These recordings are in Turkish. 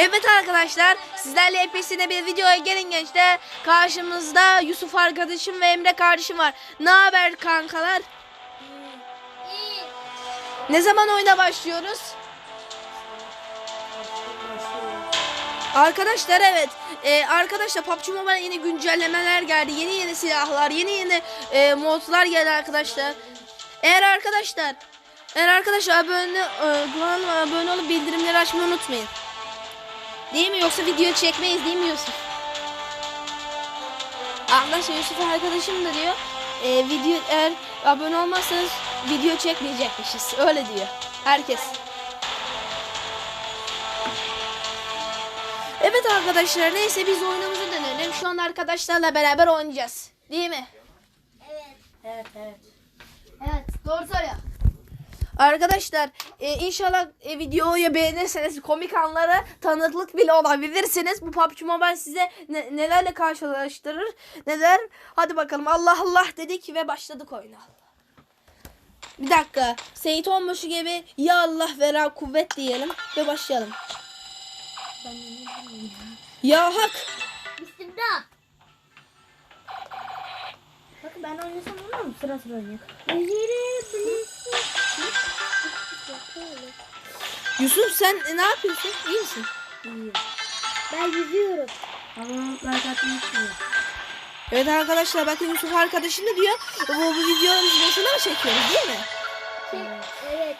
Evet arkadaşlar sizlerle hepsine bir videoya gelin gençler. Karşımızda Yusuf arkadaşım ve Emre kardeşim var. Ne haber kankalar? Ne zaman oyuna başlıyoruz? Arkadaşlar evet. Ee, arkadaşlar PUBG Mobile yeni güncellemeler geldi. Yeni yeni silahlar, yeni yeni e, modlar geldi arkadaşlar. Eğer arkadaşlar eğer arkadaşlar abone, e, abone olup bildirimleri açmayı unutmayın. Değil mi? Yoksa video çekmeyiz değil mi Yusuf? Arkadaşlar Yusuf arkadaşım da diyor. E, video eğer abone olmazsanız video çekmeyecekmişiz. Öyle diyor. Herkes. Evet arkadaşlar neyse biz oyunumuza dönelim. Şu an arkadaşlarla beraber oynayacağız. Değil mi? Evet. Evet evet. Evet. Doğru söylüyor. Arkadaşlar e, inşallah e, videoyu beğenirseniz komik anlara tanıklık bile olabilirsiniz. Bu PUBG Mobile size ne- nelerle karşılaştırır neler. Hadi bakalım Allah Allah dedik ve başladık oyuna. Bir dakika. Seyit Onbaşı gibi ya Allah vera kuvvet diyelim ve başlayalım. Ya hak. Bismillah. Bakın ben oynasam olur mu? Sıra sıra oynayalım. Üzeri Yusuf sen ne yapıyorsun? İyi misin? Ben yüzüyorum. Ama like atmayı unutmayın. Evet arkadaşlar bakın Yusuf arkadaşım da diyor. Bu, bu videoyu biz boşuna mı çekiyoruz değil mi? Evet.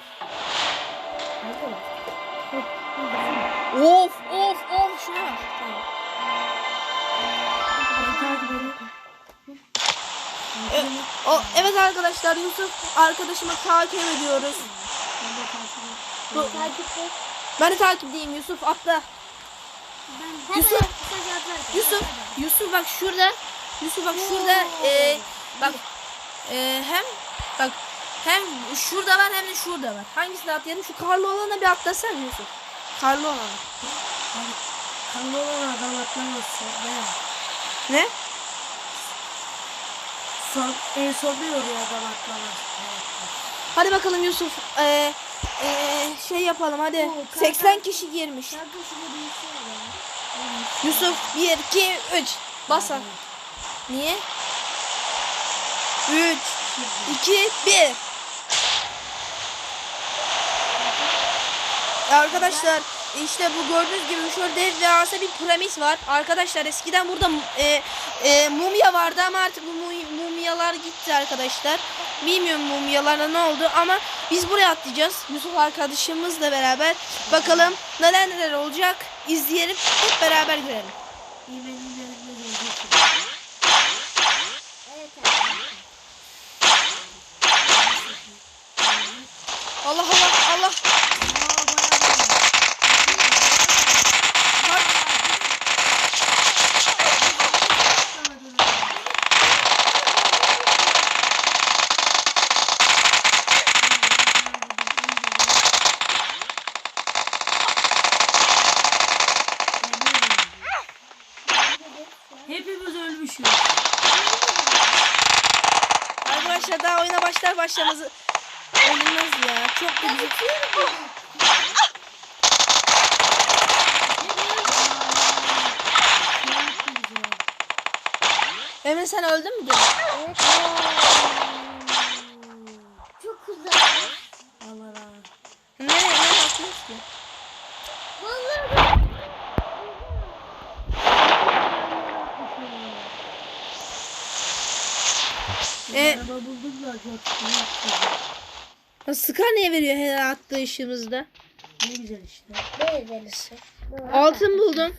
Of of of şuna bak. Tamam. E, o, evet arkadaşlar Yusuf arkadaşımı takip ediyoruz. Bu- Takipte. Ben de takipteyim Yusuf atla. Yusuf. Hemen kısaca atarım. Yusuf Yusuf bak şurada. Yusuf bak şurada e, bak e, hem bak hem şurada var hem de şurada var. Hangisini atlayalım? Şu karlı olana bir atlasan Yusuf. Karlı olana. Kanlı olan adam atlamazsa ben. Ne? Son, en sonda yoruyor adam atlamaz. Hadi bakalım Yusuf. E, e, şey yapalım hadi. Oo, kanka. 80 kişi girmiş. Yusuf 1 2 3 bas lan. Niye? 3 2 1 Arkadaşlar işte bu gördüğünüz gibi şöyle devasa bir piramit var. Arkadaşlar eskiden burada e, e, mumya vardı ama artık bu mu- mumyalar gitti arkadaşlar. Bilmiyorum mumyalara ne oldu ama biz buraya atlayacağız. Yusuf arkadaşımızla beraber. Bakalım neler neler olacak. İzleyelim hep beraber görelim. Allah Allah Allah. Bak, Hepimiz ölmüşüz. Arkadaşlar daha oyuna başlamaz ölmez ya. Çok da güzel. Emre sen öldün mü? Evet. Çok güzel. Allah Allah. Nereye nereye atıyorsun ki? Vallahi E, Araba güzel. Skar niye veriyor her attığı ışığımızda? Ne güzel işte. ben delisi. Altın buldum.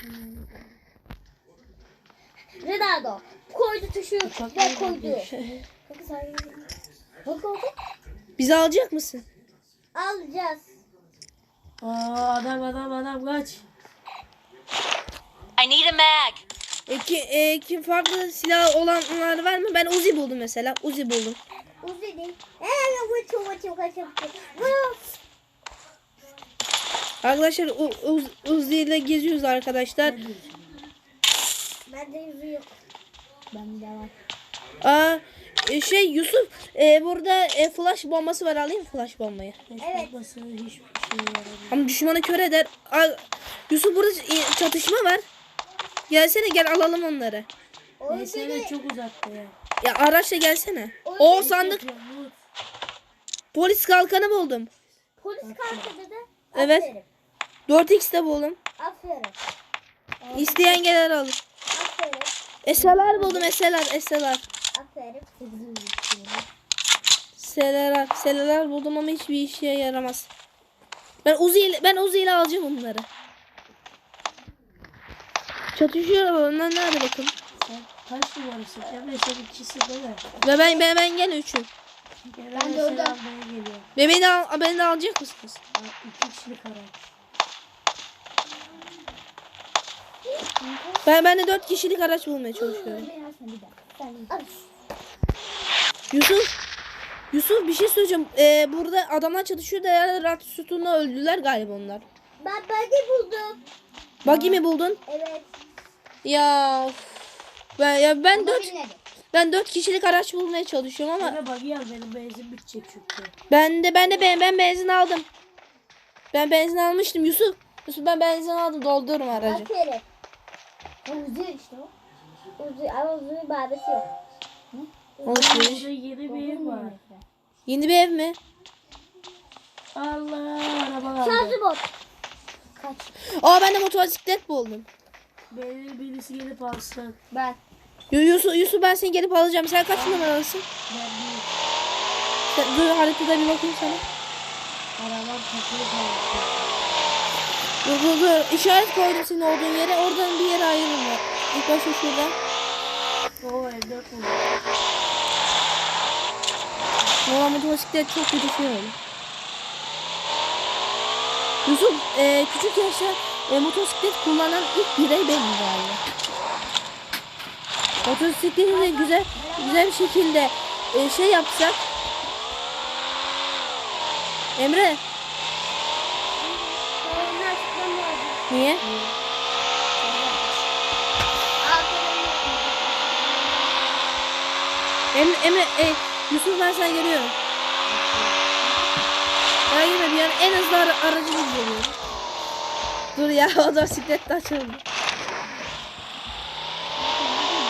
Ronaldo koydu tuşu ve koydu. Sen- Bak oldu. Bizi alacak mısın? Alacağız. Aa adam adam adam kaç. I need a mag. E, ki, e, kim farklı silah olanlar var mı? Ben Uzi buldum mesela. Uzi buldum. Uzun. Arkadaşlar Uz- Uzi ile geziyoruz arkadaşlar. Ben de yüzü yok. Ben de var. Aa, e, şey Yusuf e, burada e, flash bombası var alayım flash bombayı? Evet. Hiçbir şey. Ama düşmanı kör eder. Al, Yusuf burada e, çatışma var. Gelsene gel alalım onları. Beni, çok uzakta ya. Ya araçla gelsene. O sandık polis kalkanı buldum. polis kalktı dedi. Evet. Aferin. 4x'te buldum. Aferin. İsteyen gelir alır. Aferin. Eseler buldum eseler eseler. Aferin. Seleler, seleler buldum ama hiçbir işe yaramaz. Ben Uzi ile, ben Uzi ile alacağım onları. Çatışıyor onlar nerede bakın. Sen kaç numarasın? Emre sen ikisi değil mi? Ve ben ben ben gene üçüm. Ben de orada. Ve beni al, beni de alacak mısınız? İki kişilik araç. Ben ben de dört kişilik araç bulmaya çalışıyorum. Al. Yusuf, Yusuf bir şey söyleyeceğim. Ee, burada adamlar çatışıyor da herhalde rat sütununa öldüler galiba onlar. Ben bagi buldum. Buggy mi buldun? Evet. Ya of. Ben ya ben dört ben dört kişilik araç bulmaya çalışıyorum ama bagi al benim benzin bitecek çünkü. Ben de ben de ben, ben benzin aldım. Ben benzin almıştım Yusuf. Yusuf ben benzin aldım doldururum aracı. Aferin. O Uzi işte o. Uzi ama Uzi'nin babası yok. Olsun. Yeni bir ev var. Yeni bir ev mi? Allah araba bot. Kaç? Aa ben de motosiklet buldum. Beni birisi gelip alsın. Ben. Yu- Yusuf, Yusuf ben seni gelip alacağım. Sen kaç numaralısın? Ben Sen, dur haritada bir bakayım sana. arabam takılı. Dur dur dur. İşaret koydum senin olduğun yere. Oradan bir yere ayrılma. İlk başta şuradan. O evde mi? Valla motosiklet çok kötü şey oldu. Yusuf e, küçük yaşta e, motosiklet kullanan ilk birey benim galiba. Motosikleti de güzel güzel bir şekilde e, şey yapsak. Emre niye? Emre, Emre e, Yusuf ben sana görüyorum. Ya yine bir an en hızlı ara, aracı geliyor. Dur ya motosiklet de açıldı.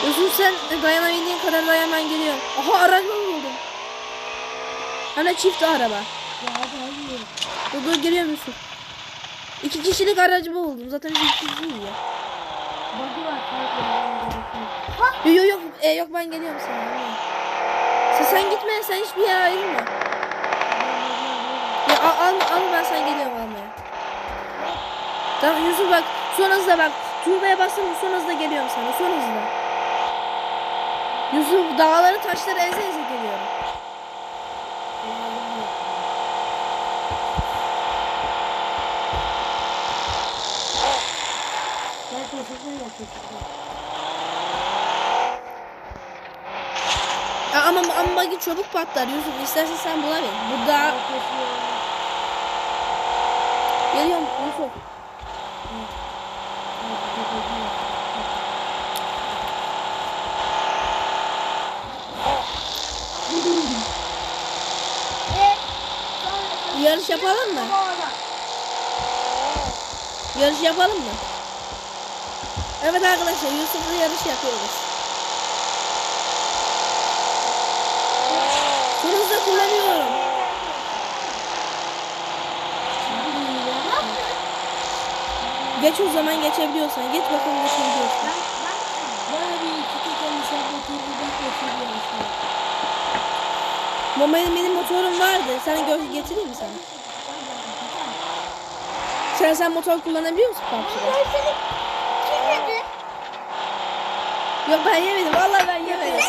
Yusuf sen dayanabildiğin kadar dayan ben geliyorum. Aha aracı buldum. De çift araba. Ya hadi. Dur dur geliyorum Yusuf. İki kişilik aracı buldum. Zaten iki kişiyiz ya. Bagi var. Yok yok yok, e, yok ben geliyorum sana. Sen, sen gitme sen hiçbir yere ayrılma. Ya al, al, al ben sana geliyorum almaya. Tamam Yusuf bak son hızla bak. Tuğba'ya bastım son hızla geliyorum sana son hızla. Yusuf dağları taşları eze eze geliyorum. Ama ama bagi çabuk patlar Yusuf istersen sen bula beni. Bu peşinden. geliyorum Yusuf. Yarış yapalım mı? Yarış yapalım mı? Evet arkadaşlar Yusuf'la yarış yapıyoruz. Son hızla kullanıyorum. Geç o zaman geçebiliyorsan. Geç bakalım geçebiliyorsan. Bana bir iki tekerli sen motorunu bak yapayım Ama benim, motorum vardı. Sana gö- getireyim mi sana? Sen sen motor kullanabiliyor musun PUBG'de? Kim yedi? Yok ben yemedim. Vallahi ben yemedim.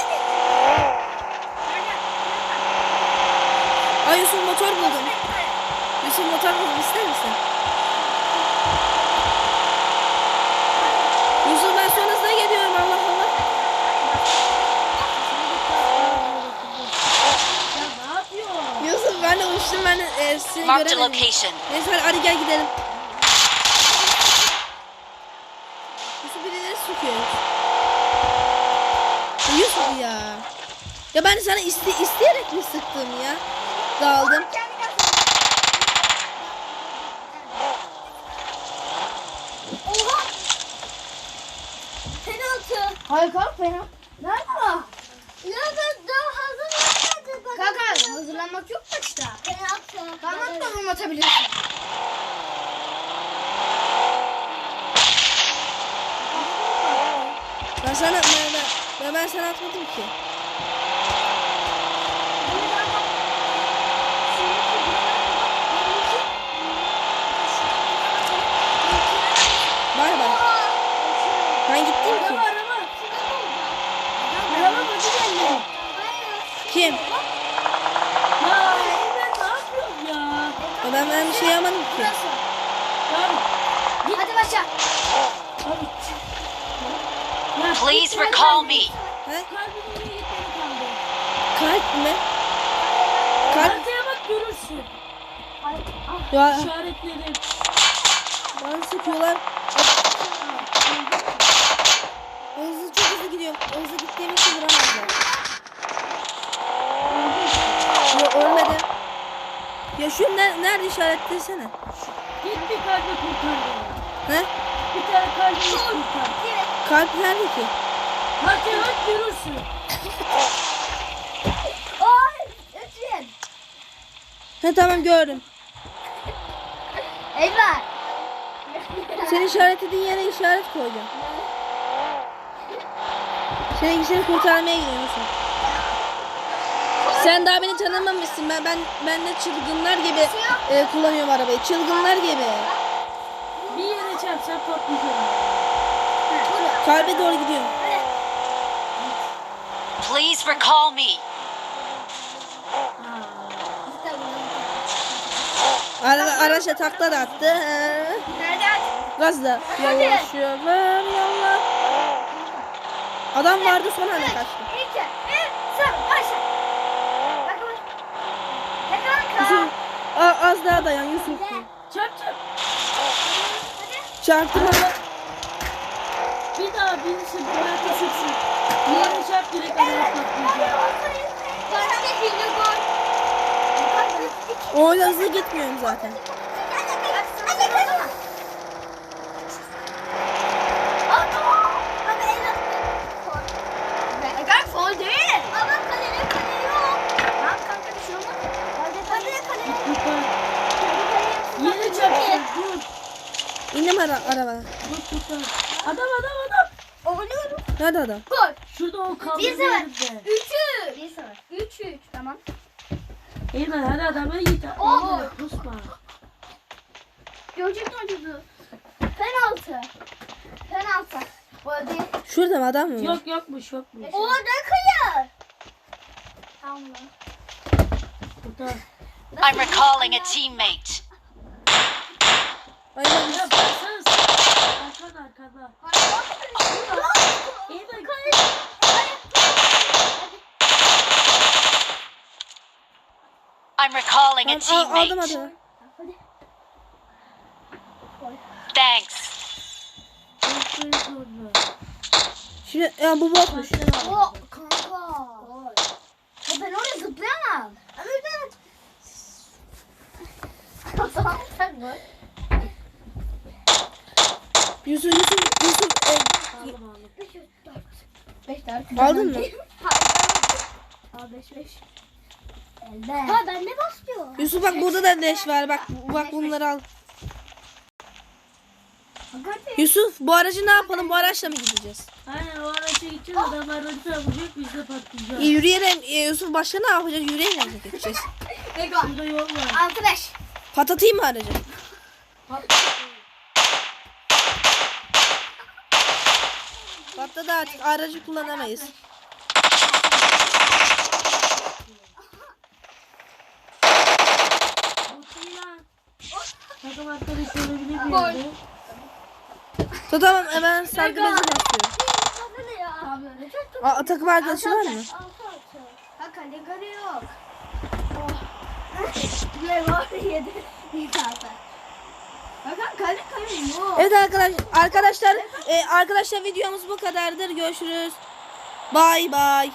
Ay Yusuf motor buldum. Yusuf motor buldum. ister misin? Yusuf ben son hızla geliyorum. Allah Allah. Ya ne yapıyorsun? Yusuf ben e, seni Marked göremedim. location. Neyse hadi, hadi gel gidelim. Yusuf birileri sıkıyor. Yusuf ya. Ya ben sana iste isteyerek mi sıktım ya? Daldım. Oha. Penaltı. Hayır kanka fena. Nerede o? Ya Kanka hazırlanmak yok maçta. Tamam da bunu atabilirsin. Ben sana ben, ben, ben, sana atmadım ki. Bay bay. Ben gittim ki. Kim? Ya Eymen ne yapıyorsun ya? Ya ben, ben bir şey yapmadım ki. Hadi başla. Please recall me. He? Kalp mi? Kalp. Haritaya bak görürsün. Ya İşaretledim. bana sıkıyorlar. Hızlı çok hızlı gidiyorum. Hızlı gittiğim için vuramazlar. Ya ölmedim. Ya şu ne, nerede işaretlesene? Git bir kalbi kurtar beni. He? Bir tane kalbini kurtar. Kalp nerede ki? Haritaya bak görürsün. Ay. Lütfen. He tamam gördüm. Eyvah. Senin işaretlediğin yere işaret koydum. Sen ikisini kurtarmaya gidiyorsun. Sen daha beni tanımamışsın. Ben ben ben de çılgınlar gibi e, kullanıyorum arabayı. Çılgınlar gibi. Bir yere çarpsan patlayacağım. Kalbe doğru gidiyorum. Please recall me. Ara, araçla takla da attı. He. Nereden? Gazla. Yavaş yavaş yavaş. Adam vardı son anda kaçtı. İki, bir, sıfır, başla. Bakın. Ne kanka? Yusuf, a- az daha dayan Yusuf. Çarp çarp. Çarptım ama. Bir daha birisi buraya sıksın. Bir yere çarp direkt araya patlayacak. Başka bir gol. O hızlı gitmiyorum zaten. Gol değil. Ama kalede kale yok. Tamam kanka bir şey olmaz. Kalede kalede kale yok. Kurtar. Kalede Yere çarpsın. Dur. İndim ara arabadan. Dur kurtar. Adam adam adam. Oynuyorum. Nerede adam? Gol. Şurada o kaldı Bir sıfır. yerinde. Üçü. Bir sıfır. Üç üç. Tamam. Eymen hadi adama git. Oo. Eymen kusma. Gerçekten acıdı. Penaltı. Penaltı. Gol değil. Şurada mı adam mı? var? Yok yokmuş yokmuş. Orada kıyır. Tamam. Kurtar. I'm recalling a teammate. Ay ben Ya baksana. Arkada arkada. Eymen I'm recalling a Tamam, al- aldım teammate. adamı. Thanks. kurtarın sonra. Şimdi ya bu botmuş. Başlayalım. O kanka. Ya ben oraya zıplayamam. Ama ben... O zaman aldım. Beş dört. aldın mı? Aa beş beş. Elde. Ha ben ne basıyor? Yusuf bak burada da leş var. Bak bak bunları al. Yusuf bu aracı ne yapalım? Bu araçla mı gideceğiz? Aynen o araça gideceğiz adamlar harita vuracak biz de patlayacağız. E, yürüyerek e, Yusuf başka ne yapacağız? Yürüyerek mi gideceğiz? Burada yol var. Altı beş. Patlatayım mı aracı? Patladı artık aracı kullanamayız. Takım arkadaş olabilir bir yerde. Tamam hemen sargı bezi basıyorum. Ne ya? Abi öyle çok çok. Aa, takım arkadaşı var mı? Altı altı. Ha kale golü yok. Oh. Ne var yedi. Bir altı. Bakın kale kale yok. Evet arkadaş arkadaşlar e, arkadaşlar videomuz bu kadardır. Görüşürüz. Bay bay.